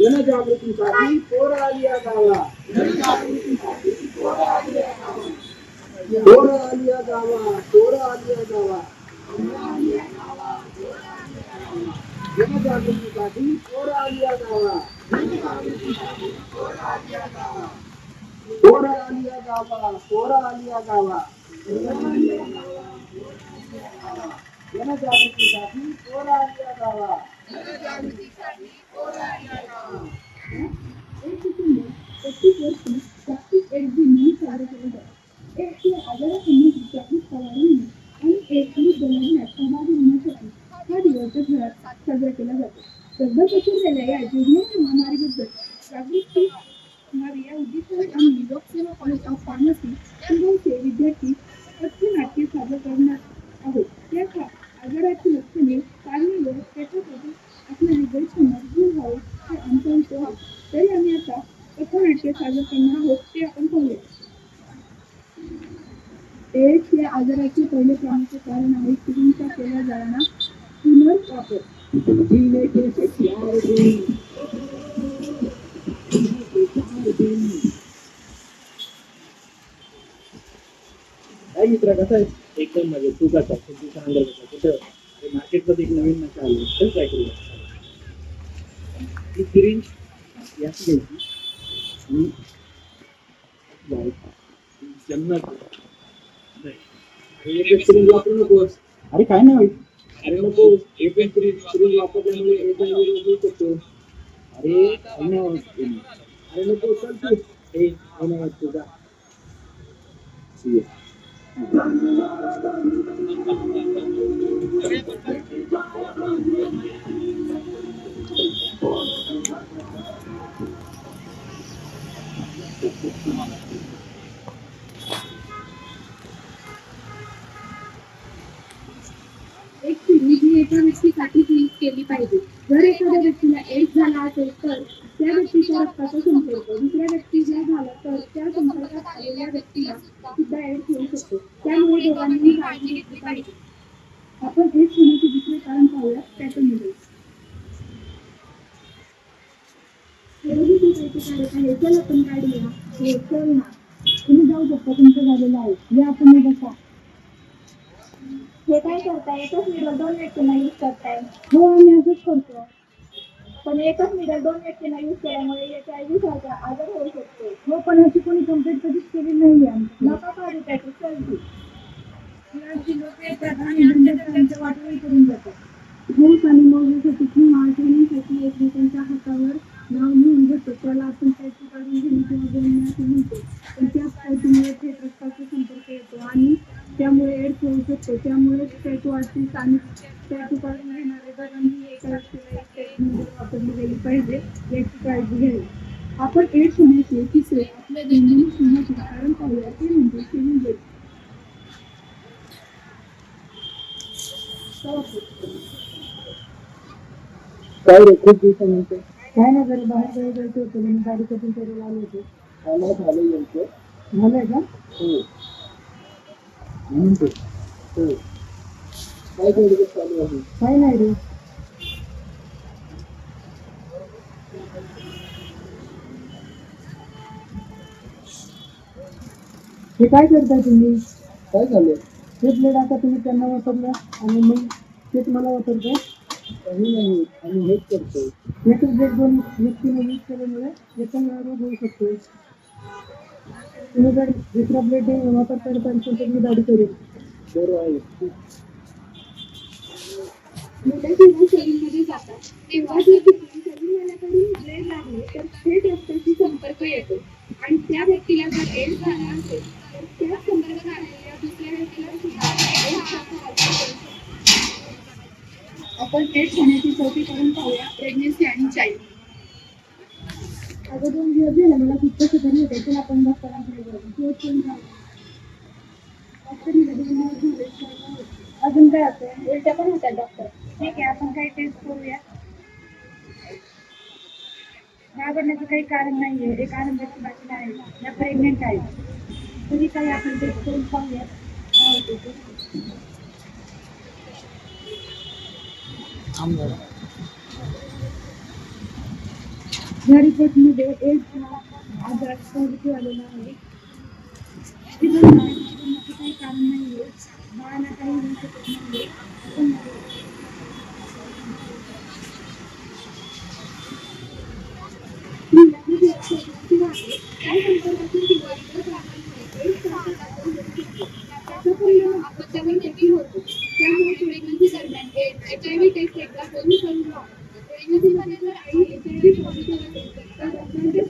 जनजागृतीसाठी पोरालिया गावा पोरालिया गावा पोरालिया गावा जनजागृतीसाठी पोरालिया गावा पोरालिया जनजागृतीसाठी पोरालिया गावा एक दिन म्हणून साजरा केला जातो एड्स या आजारासंबंधी जागृत करण्यासाठी आणि एड्स विरुद्ध लढण्यात सहभागी हा पथनाट्य सादर करणार आहोत ते आपण पाहूया. एड्स या आजाराचे पहिले प्रामुख्य कारण आहे स्त्रींचा केला जाणारा पुनर्वापर. काय मित्रा, कसं आहे? एकदम मजेत. तू कसा तुझा अंदर कसा कुठं? मार्केटमध्ये एक नवीन नशा आली. चल काय करूया? ही सिरिंज याची घ्यायची. जायचं. अरे काय नाही अरे नको एक सिरिंज सिरिंज वापरल्यामुळे एक रोग होऊ शकतो अरे. अरे नको चल तू ए, एक पिढी जी एका व्यक्तीसाठी क्लिक केली पाहिजे. जर एखाद्या व्यक्तीला एक झाला असेल तर त्या व्यक्तीच्या रक्ताचा संपर्क दुसऱ्या व्यक्तीला झाला तर त्या संपर्कात आलेल्या व्यक्तीला सुद्धा एड होऊ शकतो. त्यामुळे दोघांनी काळजी घेतली पाहिजे. आपण एड्स होण्याचे दुसरे कारण पाहूया त्याचं निवेदन विरोधी दिसायचे कार्य आहे चल आपण काढूया. हो ना तुम्ही एकच मिडल दोन व्यक्तींना यूज़ करताय हो आम्ही असंच करतो पण एकच मिडल दोन व्यक्तींना यूज़ केल्यामुळे एच आय व्ही सारखा आजार होऊ शकतो हो पण ह्याची कोणी कंप्लेंट कधीच केली नाही आहे नका काढू त्याची चलती लोक एकमेकांच्या हातावर नाव लिहून घेतो त्याला आपण टॅटू काढून घेणे किंवा बोलणे असं म्हणतो पण त्याच टॅटूमुळे थेट रक्ताचा संपर्क येतो आणि त्यामुळे त्यामुळे टॅटू आर्टिस्ट आणि टॅटू काढून घेणारे दोघांनी एका व्यक्तीला एक टॅटू वापरली गेली पाहिजे याची काळजी घ्यावी. आपण एड्स होण्याचे तिसरे आपल्या दैनंदिन जीवनाचे कारण पाहूया. ते म्हणजे सिरिंज काय रे खूप दिवसानंतर. काय नाही जरा बाहेर जायचं जायचं होतं म्हणून गाडी करून करायला आलो होतो. मला झालं यांचं झालंय का? हो. म्हणून ते. हो काय काय चालू आहे काय नाही रे. हे काय करताय तुम्ही? काय झालं? हे ब्लेड आता तुम्ही त्यांना वापरलं आणि मग ते तुम्हाला वापरताय? काही नाही आम्ही हेच करतो एकच ब्लेड दोन व्यक्तीने यूज केल्यामुळे याच्यामुळे रोग होऊ शकतो तुम्ही जर दुसरा ब्लेड वापर करत असेल तर मी दाढी करेन. बरं आहे. खूप मुलं जेव्हा शरीरमध्ये जातात तेव्हा जर तिथे शरीराकडून ब्लेड लागले तर थेट रक्ताशी संपर्क येतो. आणि त्या व्यक्तीला जर एड्स झाला असेल तर त्या संपर्कात आलेल्या दुसऱ्या व्यक्तीला सुद्धा. आपण एड्स होण्याची चौथी करून पाहूया प्रेग्नेन्सी आणि चाइल्ड अगं दोन दिवस झाले मला खूप कसं तरी होते चला आपण डॉक्टरांकडे अजून काय होतं उलट्या पण होत्या डॉक्टर ठीक आहे आपण काही टेस्ट करूया घाबरण्याचं काही कारण नाही आहे एक आनंदाची बातमी आहे या प्रेग्नेंट आहे तरी काही आपण टेस्ट करून पाहूया काय होते या रिपोर्टमध्ये एक आजार पॉझिटिव्ह आलेला आहे कितने काम में ये बाहर ना कहीं नहीं तो ये त्यामुळे एच आय व्ही टेस्ट एकदा कमी करून H I V positive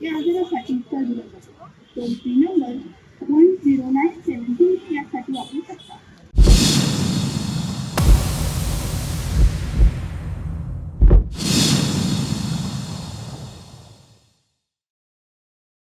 The other of article 20 number 10